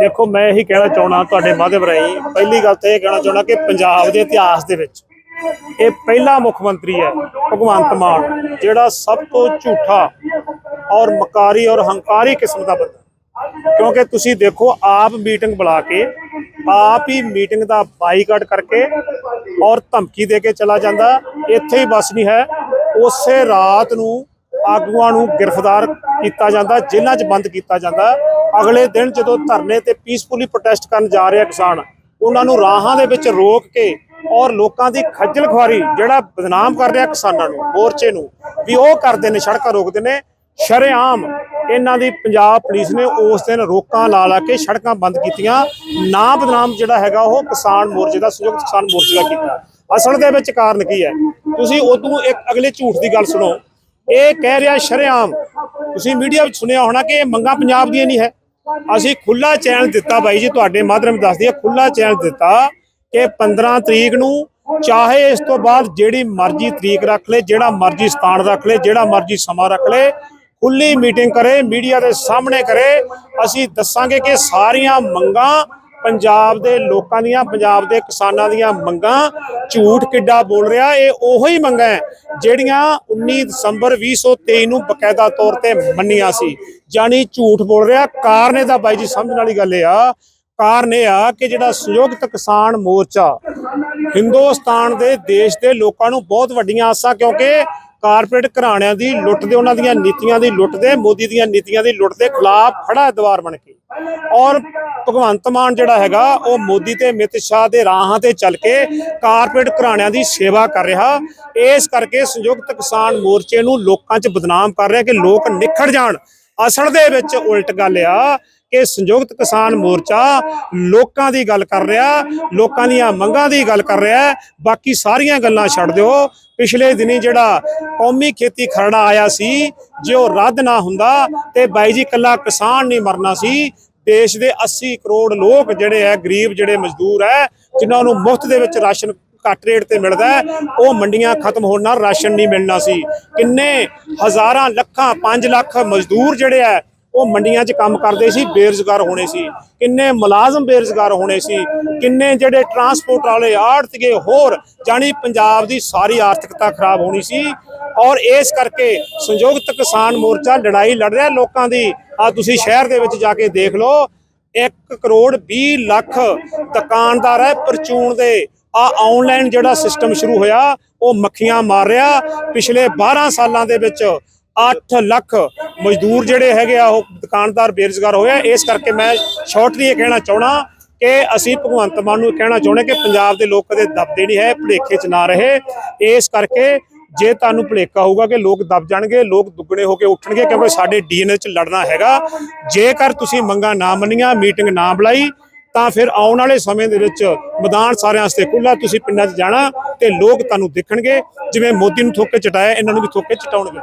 ਦੇਖੋ, ਮੈਂ ਇਹੀ ਕਹਿਣਾ ਚਾਹਣਾ ਤੁਹਾਡੇ ਮਾਧਿਅਮ ਰਾਹੀਂ। ਪਹਿਲੀ ਗੱਲ ਤਾਂ ਇਹ ਕਹਿਣਾ ਚਾਹਣਾ ਕਿ ਪੰਜਾਬ ਦੇ ਇਤਿਹਾਸ ਦੇ ਵਿੱਚ ਇਹ ਪਹਿਲਾ ਮੁੱਖ ਮੰਤਰੀ ਹੈ ਭਗਵੰਤ ਮਾਨ, ਜਿਹੜਾ ਸਭ ਤੋਂ ਝੂਠਾ ਔਰ ਮਕਾਰੀ ਔਰ ਹੰਕਾਰੀ ਕਿਸਮ ਦਾ ਬੰਦਾ ਕਿਉਂਕਿ ਤੁਸੀਂ ਦੇਖੋ, ਆਪ ਮੀਟਿੰਗ ਬੁਲਾ ਕੇ, ਆਪ ਹੀ ਮੀਟਿੰਗ ਦਾ ਬਾਈਕਾਟ ਕਰਕੇ ਔਰ ਧਮਕੀ ਦੇ ਕੇ ਚਲਾ ਜਾਂਦਾ। ਇੱਥੇ ਹੀ ਬਸ ਨਹੀਂ ਹੈ, ਉਸੇ ਰਾਤ ਨੂੰ ਆਗੂਆਂ ਨੂੰ ਗ੍ਰਿਫਤਾਰ ਕੀਤਾ ਜਾਂਦਾ, ਜੇਲ੍ਹਾਂ 'ਚ ਬੰਦ ਕੀਤਾ ਜਾਂਦਾ। ਅਗਲੇ ਦਿਨ ਜਦੋਂ ਧਰਨੇ ਤੇ ਪੀਸਫੁਲੀ ਪ੍ਰੋਟੈਸਟ ਕਰਨ ਜਾ ਰਹੇ ਕਿਸਾਨ, ਉਹਨਾਂ ਨੂੰ ਰਾਹਾਂ ਦੇ ਵਿੱਚ ਰੋਕ ਕੇ ਔਰ ਲੋਕਾਂ ਦੀ ਖੱਜਲ ਖੁਆਰੀ, ਜਿਹੜਾ ਬਦਨਾਮ ਕਰ ਰਿਹਾ ਕਿਸਾਨਾਂ ਨੂੰ, ਮੋਰਚੇ ਨੂੰ, ਵੀ ਉਹ ਕਰਦੇ ਨੇ, ਸੜਕਾਂ ਰੋਕਦੇ ਨੇ। ਸ਼ਰੇਆਮ ਇਹਨਾਂ ਦੀ ਪੰਜਾਬ ਪੁਲਿਸ ਨੇ ਉਸ ਦਿਨ ਰੋਕਾਂ ਲਾ ਲਾ ਕੇ ਸੜਕਾਂ ਬੰਦ ਕੀਤੀਆਂ। ਨਾ ਬਦਨਾਮ ਜਿਹੜਾ ਹੈਗਾ, ਉਹ ਕਿਸਾਨ ਮੋਰਚੇ ਦਾ ਸੰਯੁਕਤ ਕਿਸਾਨ ਮੋਰਚੇ ਦਾ ਕੀਤਾ। ਅਸਲ ਦੇ ਵਿੱਚ ਕਾਰਨ ਕੀ ਹੈ? ਤੁਸੀਂ ਉਦੋਂ ਇੱਕ ਅਗਲੇ ਝੂਠ ਦੀ ਗੱਲ ਸੁਣੋ। ਇਹ ਕਹਿ ਰਿਹਾ ਸ਼ਰੇਆਮ, ਤੁਸੀਂ ਮੀਡੀਆ ਵਿੱਚ ਸੁਣਿਆ ਹੋਣਾ ਕਿ ਇਹ ਮੰਗਾ ਪੰਜਾਬ ਦੀਆਂ ਨਹੀਂ ਹੈ। ਅਸੀਂ ਖੁੱਲਾ ਚੈਨਲ ਦਿੱਤਾ ਬਾਈ ਜੀ, ਤੁਹਾਡੇ ਮਾਧਰਮ ਦੱਸਦੀ ਹੈ ਖੁੱਲਾ ਚੈਨਲ ਦਿੱਤਾ ਕਿ 15 ਤਰੀਕ ਨੂੰ ਚਾਹੇ ਇਸ ਤੋਂ ਬਾਅਦ ਜਿਹੜੀ ਮਰਜ਼ੀ ਤਰੀਕ ਰੱਖ ਲੈ, ਜਿਹੜਾ ਮਰਜ਼ੀ ਸਥਾਨ ਰੱਖ ਲੈ, ਜਿਹੜਾ ਮਰਜ਼ੀ ਸਮਾਂ ਰੱਖ ਲੈ ਖੁੱਲੀ ਮੀਟਿੰਗ ਕਰੇ, ਮੀਡੀਆ ਦੇ ਸਾਹਮਣੇ ਕਰੇ, ਅਸੀਂ ਦੱਸਾਂਗੇ ਕਿ ਸਾਰੀਆਂ ਮੰਗਾਂ ਪੰਜਾਬ ਦੇ ਲੋਕਾਂ ਦੀਆਂ, ਪੰਜਾਬ ਦੇ ਕਿਸਾਨਾਂ ਦੀਆਂ ਮੰਗਾਂ, ਝੂਠ ਕਿੱਡਾ ਬੋਲ ਰਿਹਾ, ਇਹ ਉਹੋ ਹੀ ਮੰਗਾਂ ਜਿਹੜੀਆਂ 19 ਦਸੰਬਰ 2023 ਨੂੰ ਬਕਾਇਦਾ ਤੌਰ ਤੇ ਮੰਨੀਆਂ ਸੀ। ਜਾਨੀ ਝੂਠ ਬੋਲ ਰਿਹਾ, ਕਾਰਨ ਇਹਦਾ ਬਾਈ ਜੀ ਸਮਝਣ ਵਾਲੀ ਗੱਲ ਇਹ ਆ, ਕਾਰਨ ਇਹ ਆ ਕਿ ਜਿਹੜਾ ਸੰਯੁਕਤ ਕਿਸਾਨ ਮੋਰਚਾ ਹਿੰਦੁਸਤਾਨ ਦੇ ਦੇਸ਼ ਦੇ ਲੋਕਾਂ ਨੂੰ ਬਹੁਤ ਵੱਡੀਆਂ ਆਸਾਂ ਕਿਉਂਕਿ ਕਾਰਪੋਰੇਟ ਘਰਾਣਿਆਂ ਦੀ ਲੁੱਟ ਦੇ, ਉਹਨਾਂ ਦੀਆਂ ਨੀਤੀਆਂ ਦੀ ਲੁੱਟ ਦੇ, ਮੋਦੀ ਦੀਆਂ ਨੀਤੀਆਂ ਦੀ ਲੁੱਟ ਦੇ ਖਿਲਾਫ ਖੜਾ ਹੈ ਬਣ ਕੇ। ਔਰ ਭਗਵੰਤ ਮਾਨ ਜਿਹੜਾ ਹੈਗਾ, ਉਹ ਮੋਦੀ ਤੇ ਅਮਿਤ ਸ਼ਾਹ ਦੇ ਰਾਹਾਂ ਤੇ ਚੱਲ ਕੇ ਕਾਰਪੋਰੇਟ ਘਰਾਣਿਆਂ ਦੀ ਸੇਵਾ ਕਰ ਰਿਹਾ। ਇਸ ਕਰਕੇ ਸੰਯੁਕਤ ਕਿਸਾਨ ਮੋਰਚੇ ਨੂੰ ਲੋਕਾਂ 'ਚ ਬਦਨਾਮ ਕਰ ਰਿਹਾ ਕਿ ਲੋਕ ਨਿਖੜ ਜਾਣ। ਅਸਲ ਦੇ ਵਿੱਚ ਉਲਟ ਗੱਲ ਆ ਕਿ ਸੰਯੁਕਤ ਕਿਸਾਨ ਮੋਰਚਾ ਲੋਕਾਂ ਦੀ ਗੱਲ ਕਰ ਰਿਹਾ, ਲੋਕਾਂ ਦੀਆਂ ਮੰਗਾਂ ਦੀ ਗੱਲ ਕਰ ਰਿਹਾ। ਬਾਕੀ ਸਾਰੀਆਂ ਗੱਲਾਂ ਛੱਡ ਦਿਓ। ਪਿਛਲੇ ਦਿਨੀ ਜਿਹੜਾ ਕੌਮੀ ਖੇਤੀ ਖਰੜਾ ਆਇਆ ਸੀ, ਜੇ ਉਹ ਰੱਦ ਨਾ ਹੁੰਦਾ ਤੇ ਬਾਈ ਜੀ ਕੱਲਾ ਕਿਸਾਨ ਨਹੀਂ ਮਰਨਾ ਸੀ, ਦੇਸ਼ ਦੇ 80 ਕਰੋੜ ਲੋਕ ਜਿਹੜੇ ਹੈ ਗਰੀਬ ਜਿਹੜੇ ਮਜ਼ਦੂਰ ਹੈ ਜਿਨ੍ਹਾਂ ਨੂੰ ਮੁਫਤ ਦੇ ਵਿੱਚ ਰਾਸ਼ਨ ਘੱਟ ਰੇਟ ਤੇ ਮਿਲਦਾ ਉਹ ਮੰਡੀਆਂ ਖਤਮ ਹੋਣ ਨਾਲ ਰਾਸ਼ਨ ਨਹੀਂ ਮਿਲਣਾ ਸੀ। ਕਿੰਨੇ ਹਜ਼ਾਰਾਂ ਲੱਖਾਂ 5 ਲੱਖ ਮਜ਼ਦੂਰ ਜਿਹੜੇ ਹੈ ਉਹ ਮੰਡੀਆਂ 'ਚ ਕੰਮ ਕਰਦੇ ਸੀ, ਬੇਰੁਜ਼ਗਾਰ ਹੋਣੇ ਸੀ। ਕਿੰਨੇ ਮੁਲਾਜ਼ਮ ਬੇਰੁਜ਼ਗਾਰ ਹੋਣੇ ਸੀ, ਕਿੰਨੇ ਜਿਹੜੇ ਟਰਾਂਸਪੋਰਟ ਵਾਲੇ ਆੜਤੀਏ ਹੋਰ ਜਾਨੀ ਪੰਜਾਬ ਦੀ ਸਾਰੀ ਆਰਥਿਕਤਾ ਖਰਾਬ ਹੋਣੀ ਸੀ। ਔਰ ਇਸ ਕਰਕੇ ਸੰਯੁਕਤ ਕਿਸਾਨ ਮੋਰਚਾ ਲੜਾਈ ਲੜ ਰਿਹਾ ਲੋਕਾਂ ਦੀ। ਆ ਤੁਸੀਂ ਸ਼ਹਿਰ ਦੇ ਵਿੱਚ ਜਾ ਕੇ ਦੇਖ ਲਓ 1 ਕਰੋੜ 20 ਲੱਖ ਦੁਕਾਨਦਾਰ ਹੈ ਪਰਚੂਨ ਦੇ। ਆ ਆਨਲਾਈਨ ਜਿਹੜਾ ਸਿਸਟਮ ਸ਼ੁਰੂ ਹੋਇਆ, ਉਹ ਮੱਖੀਆਂ ਮਾਰ ਰਿਹਾ। ਪਿਛਲੇ 12 ਸਾਲਾਂ ਦੇ ਵਿੱਚ 8 ਲੱਖ ਮਜ਼ਦੂਰ ਜਿਹੜੇ ਹੈਗੇ ਆ, ਉਹ ਦੁਕਾਨਦਾਰ ਬੇਰੁਜ਼ਗਾਰ ਹੋਏ ਆ। ਇਸ ਕਰਕੇ ਮੈਂ ਸ਼ਾਰਟਲੀ ਇਹ ਕਹਿਣਾ ਚਾਹਣਾ ਕਿ ਅਸੀਂ ਭਗਵੰਤ ਮਾਨ ਨੂੰ ਇਹ ਕਹਿਣਾ ਚਾਹੁੰਦੇ ਕਿ ਪੰਜਾਬ ਦੇ ਲੋਕ ਕਦੇ ਦਬਦੇ ਨਹੀਂ ਹੈ, ਭੁਲੇਖੇ 'ਚ ਨਾ ਰਹੇ। ਇਸ ਕਰਕੇ ਜੇ ਤੁਹਾਨੂੰ ਭੁਲੇਖਾ ਹੋਊਗਾ ਕਿ ਲੋਕ ਦਬ ਜਾਣਗੇ, ਲੋਕ ਦੁੱਗਣੇ ਹੋ ਕੇ ਉੱਠਣਗੇ ਕਿਉਂਕਿ ਸਾਡੇ ਡੀਐਨਏ 'ਚ ਲੜਨਾ ਹੈਗਾ। ਜੇਕਰ ਤੁਸੀਂ ਮੰਗਾਂ ਨਾ ਮੰਨੀਆਂ, ਮੀਟਿੰਗ ਨਾ ਬੁਲਾਈ, ਤਾਂ ਫਿਰ ਆਉਣ ਵਾਲੇ ਸਮੇਂ ਦੇ ਵਿੱਚ ਮੈਦਾਨ ਸਾਰਿਆਂ ਵਾਸਤੇ ਖੁੱਲਾ ਤੁਸੀਂ ਪਿੰਡਾਂ 'ਚ ਜਾਣਾ ਤੇ ਲੋਕ ਤੁਹਾਨੂੰ ਦੇਖਣਗੇ। ਜਿਵੇਂ ਮੋਦੀ ਨੂੰ ਥੋਕੇ ਚਟਾਇਆ, ਇਹਨਾਂ ਨੂੰ ਵੀ ਥੋਕੇ ਚਟਾਉਣਗੇ।